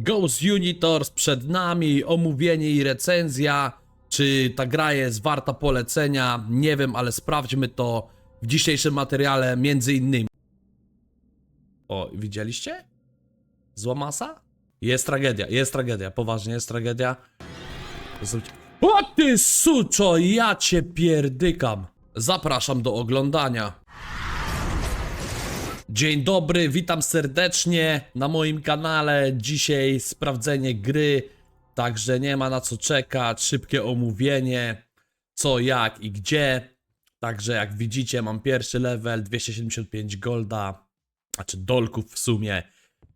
Ghost Unitors przed nami, omówienie i recenzja. Czy ta gra jest warta polecenia? Nie wiem, ale sprawdźmy to w dzisiejszym materiale między innymi. O, widzieliście? Zła masa? Jest tragedia, jest tragedia, poważnie jest tragedia. O ty suczo, ja cię pierdykam. Zapraszam do oglądania. Dzień dobry, witam serdecznie na moim kanale. Dzisiaj sprawdzenie gry, także nie ma na co czekać. Szybkie omówienie, co, jak i gdzie. Także jak widzicie, mam pierwszy level, 275 golda, znaczy dolków w sumie.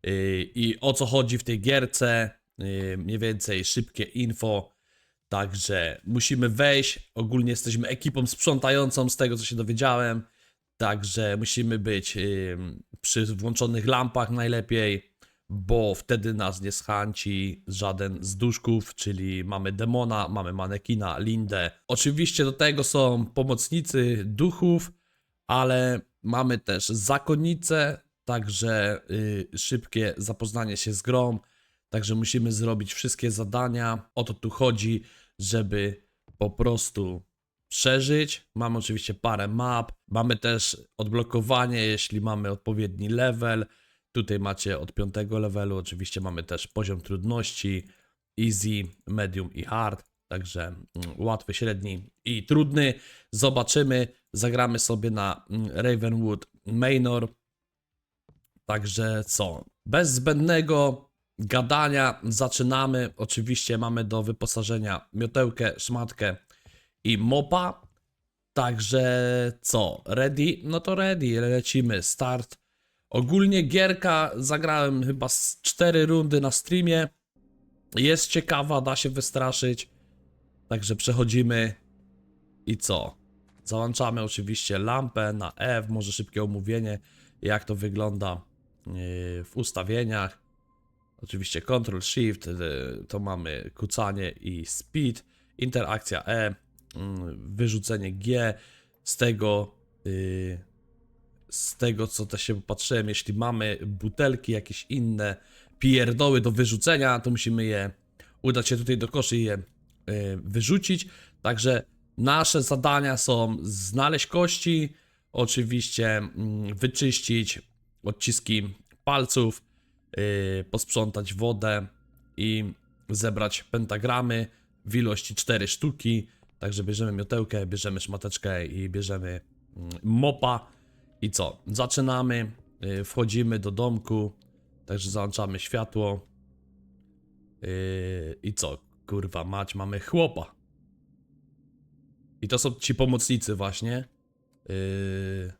Yy, I o co chodzi w tej gierce, yy, mniej więcej szybkie info. Także musimy wejść. Ogólnie jesteśmy ekipą sprzątającą z tego, co się dowiedziałem. Także musimy być przy włączonych lampach najlepiej, bo wtedy nas nie schanci żaden z duszków, czyli mamy demona, mamy manekina, lindę. Oczywiście do tego są pomocnicy duchów, ale mamy też zakonnice, także y, szybkie zapoznanie się z grą. Także musimy zrobić wszystkie zadania. O to tu chodzi, żeby po prostu przeżyć. Mamy oczywiście parę map. Mamy też odblokowanie, jeśli mamy odpowiedni level. Tutaj macie od piątego levelu. Oczywiście mamy też poziom trudności easy, medium i hard. Także mm, łatwy, średni i trudny. Zobaczymy. Zagramy sobie na mm, Ravenwood Manor. Także co? Bez zbędnego gadania zaczynamy. Oczywiście mamy do wyposażenia miotełkę, szmatkę i mopa. Także co? Ready? No to ready, lecimy. Start. Ogólnie gierka zagrałem chyba z 4 rundy na streamie. Jest ciekawa, da się wystraszyć. Także przechodzimy i co? Załączamy oczywiście lampę na F, może szybkie omówienie, jak to wygląda yy, w ustawieniach. Oczywiście Ctrl Shift, yy, to mamy kucanie i speed, interakcja E, wyrzucenie G. Z tego, yy, z tego co też się patrzyłem, jeśli mamy butelki jakieś inne pierdoły do wyrzucenia, to musimy je udać się tutaj do koszy i je yy, wyrzucić. Także nasze zadania są znaleźć kości, oczywiście mm, wyczyścić odciski palców, yy, posprzątać wodę i zebrać pentagramy w ilości 4 sztuki. Także bierzemy miotełkę, bierzemy szmateczkę i bierzemy mm, mopa. I co? Zaczynamy, yy, wchodzimy do domku, także załączamy światło. Yy, I co? Kurwa, mać, mamy chłopa. I to są ci pomocnicy właśnie. Yy...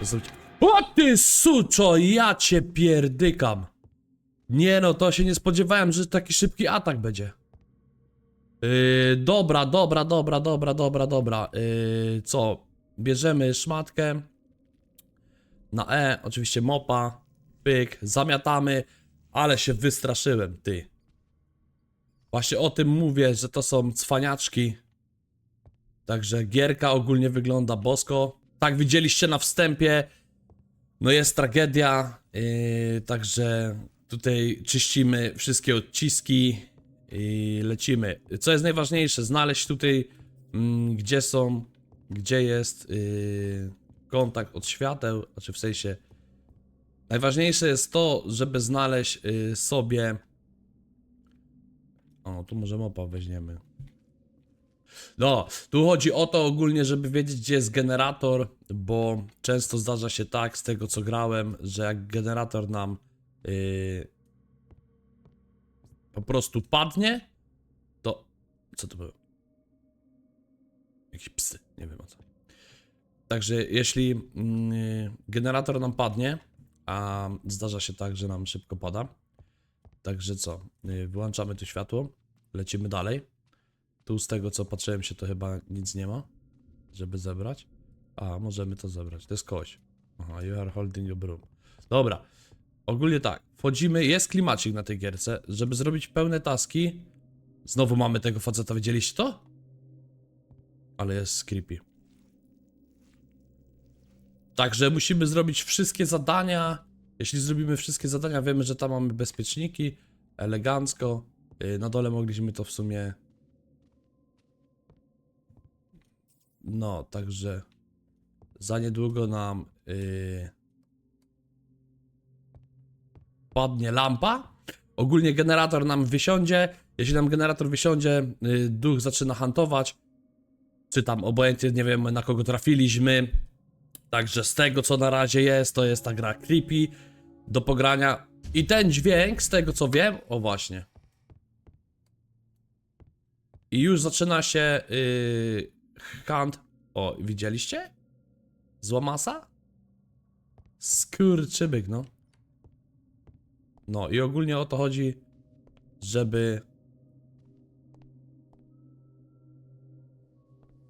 To są ci... O ty suczo, ja cię pierdykam. Nie no, to się nie spodziewałem, że taki szybki atak będzie. Yy, dobra, dobra, dobra, dobra, dobra, dobra. Yy, co? Bierzemy szmatkę. Na E, oczywiście mopa. Pyk, zamiatamy. Ale się wystraszyłem, ty. Właśnie o tym mówię, że to są cwaniaczki. Także gierka ogólnie wygląda bosko. Tak widzieliście na wstępie. No jest tragedia. Yy, także tutaj czyścimy wszystkie odciski i lecimy. Co jest najważniejsze? Znaleźć tutaj, mm, gdzie są, gdzie jest yy, kontakt od świateł, znaczy w sensie. Najważniejsze jest to, żeby znaleźć yy, sobie. O, tu może mopa weźmiemy. No, tu chodzi o to ogólnie, żeby wiedzieć, gdzie jest generator, bo często zdarza się tak, z tego co grałem, że jak generator nam yy, po prostu padnie, to. Co to było? Jakieś psy, nie wiem o co. Także jeśli yy, generator nam padnie, a zdarza się tak, że nam szybko pada, także co? Yy, wyłączamy tu światło, lecimy dalej. Tu z tego co patrzyłem się, to chyba nic nie ma, żeby zebrać. A, możemy to zebrać. To jest kość. Aha, you are holding your broom. Dobra. Ogólnie tak. Wchodzimy, jest klimacik na tej gierce. Żeby zrobić pełne taski. Znowu mamy tego faceta, widzieliście to? Ale jest creepy. Także musimy zrobić wszystkie zadania. Jeśli zrobimy wszystkie zadania, wiemy, że tam mamy bezpieczniki. elegancko. Y, Na dole mogliśmy to w sumie. No, także za niedługo nam yy, padnie lampa. Ogólnie generator nam wysiądzie. Jeśli nam generator wysiądzie, yy, duch zaczyna hantować. Czy tam obojętnie, nie wiem na kogo trafiliśmy. Także z tego co na razie jest, to jest ta gra creepy do pogrania. I ten dźwięk, z tego co wiem, o właśnie. I już zaczyna się yy, hunt. O, widzieliście? Złamasa? Skurczybyk, no. No i ogólnie o to chodzi, żeby...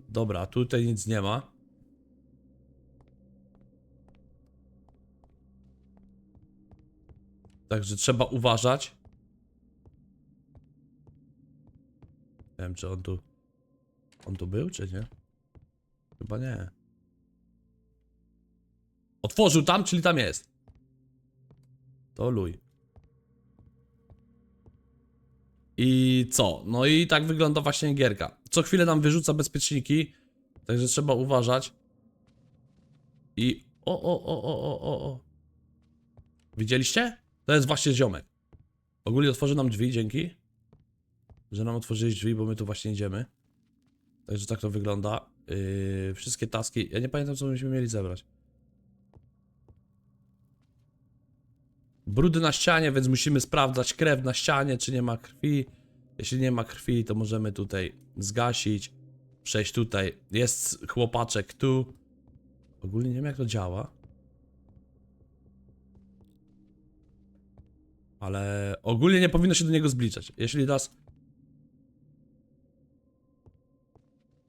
Dobra, tutaj nic nie ma. Także trzeba uważać. Nie wiem, czy on tu... On tu był, czy nie? Chyba nie. Otworzył tam, czyli tam jest. To luj. I co? No i tak wygląda właśnie gierka. Co chwilę nam wyrzuca bezpieczniki, także trzeba uważać. I o, o, o, o, o, o, o. Widzieliście? To jest właśnie ziomek. Ogólnie otworzy nam drzwi, dzięki. Że nam otworzyłeś drzwi, bo my tu właśnie idziemy. Także tak to wygląda. Yy, wszystkie taski. Ja nie pamiętam, co myśmy mieli zebrać. Brudy na ścianie, więc musimy sprawdzać krew na ścianie, czy nie ma krwi. Jeśli nie ma krwi, to możemy tutaj zgasić. Przejść tutaj. Jest chłopaczek tu. Ogólnie nie wiem, jak to działa. Ale ogólnie nie powinno się do niego zbliżać. Jeśli nas.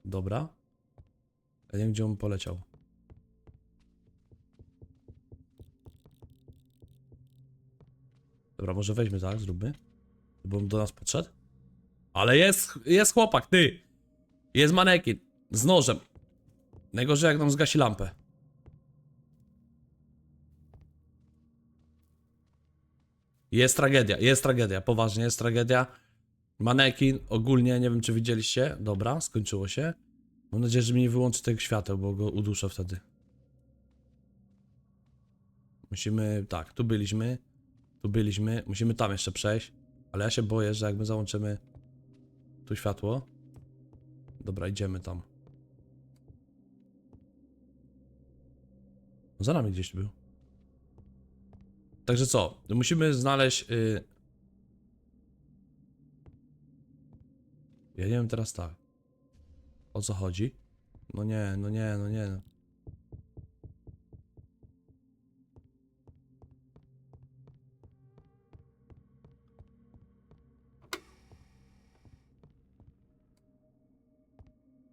Dobra. Ja nie wiem, gdzie on poleciał. Dobra, może weźmy tak, zróbmy. Bo on do nas podszedł. Ale jest, jest chłopak, ty! Jest manekin. Z nożem. Najgorzej jak nam zgasi lampę. Jest tragedia, jest tragedia, poważnie jest tragedia. Manekin, ogólnie, nie wiem czy widzieliście. Dobra, skończyło się. Mam nadzieję, że mi nie wyłączy tych świateł, bo go uduszę wtedy. Musimy, tak, tu byliśmy. Tu byliśmy, musimy tam jeszcze przejść. Ale ja się boję, że jak my załączymy tu światło. Dobra, idziemy tam. Za nami gdzieś był. Także co? Musimy znaleźć. y, Ja nie wiem teraz tak. O co chodzi? No nie, no nie, no nie.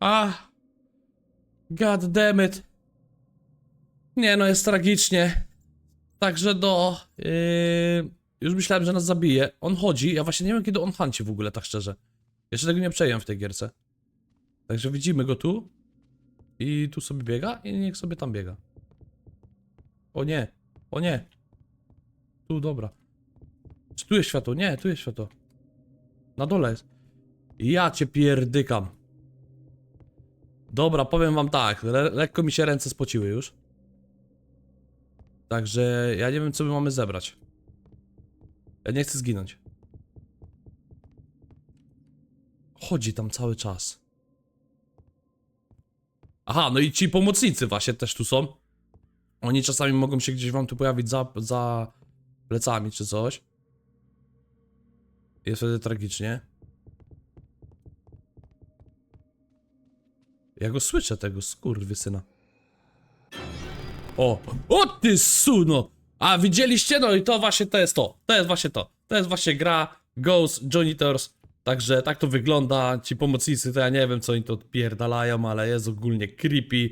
Ah! God damn it. Nie no, jest tragicznie. Także do. Yy, już myślałem, że nas zabije. On chodzi, ja właśnie nie wiem kiedy on hanci w ogóle, tak szczerze. Jeszcze tego nie przejąłem w tej gierce. Także widzimy go tu. I tu sobie biega i niech sobie tam biega. O nie, o nie. Tu, dobra. Czy tu jest światło? Nie, tu jest światło. Na dole jest. Ja cię pierdykam. Dobra, powiem wam tak. Le lekko mi się ręce spociły już. Także ja nie wiem, co my mamy zebrać. Ja nie chcę zginąć. Chodzi tam cały czas. Aha, no i ci pomocnicy właśnie też tu są. Oni czasami mogą się gdzieś wam tu pojawić za, za plecami czy coś. Jest wtedy tragicznie. Ja go słyszę, tego skurwysyna. O, o ty suno! A widzieliście? No i to właśnie to jest to. To jest właśnie to. To jest właśnie gra Ghost Jonitors. Także tak to wygląda. Ci pomocnicy to ja nie wiem co oni to odpierdalają, ale jest ogólnie creepy.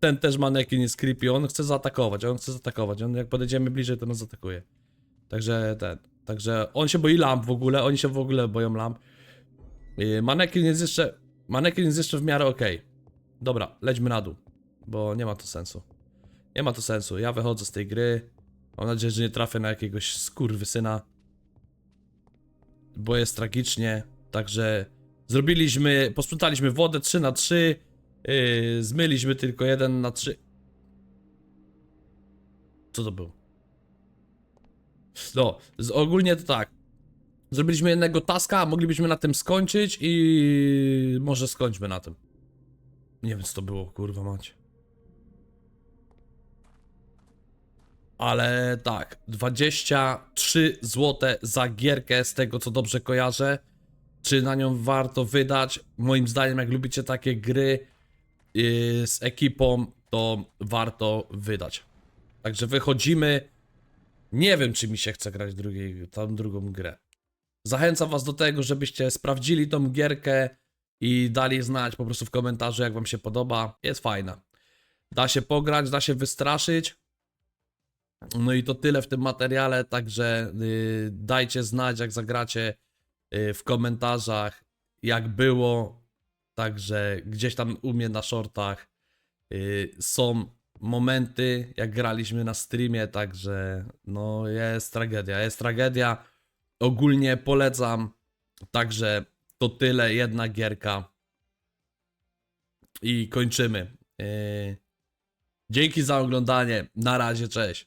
Ten też manekin jest creepy. On chce zaatakować, on chce zaatakować. On jak podejdziemy bliżej, to nas zaatakuje. Także ten. Także on się boi lamp w ogóle. Oni się w ogóle boją lamp. Yy, Manekin jest jeszcze. Manekin jest jeszcze w miarę okej. Dobra, lećmy na dół. Bo nie ma to sensu. Nie ma to sensu. Ja wychodzę z tej gry. Mam nadzieję, że nie trafię na jakiegoś skurwysyna. bo jest tragicznie. Także zrobiliśmy, posprzątaliśmy wodę 3 na 3 yy, zmyliśmy tylko 1 na 3 Co to było? No, ogólnie to tak. Zrobiliśmy jednego taska, moglibyśmy na tym skończyć i może skończmy na tym. Nie wiem co to było, kurwa macie. Ale tak, 23 zł za gierkę z tego co dobrze kojarzę. Czy na nią warto wydać? Moim zdaniem, jak lubicie takie gry yy, z ekipą, to warto wydać. Także wychodzimy. Nie wiem, czy mi się chce grać drugiej, tą drugą grę. Zachęcam was do tego, żebyście sprawdzili tą gierkę i dali znać po prostu w komentarzu, jak wam się podoba. Jest fajna. Da się pograć, da się wystraszyć. No i to tyle w tym materiale, także y, dajcie znać, jak zagracie y, w komentarzach, jak było. Także gdzieś tam u mnie na shortach y, są momenty, jak graliśmy na streamie, także no jest tragedia, jest tragedia. Ogólnie polecam, także to tyle, jedna gierka i kończymy. Yy, Dzięki za oglądanie, na razie, cześć.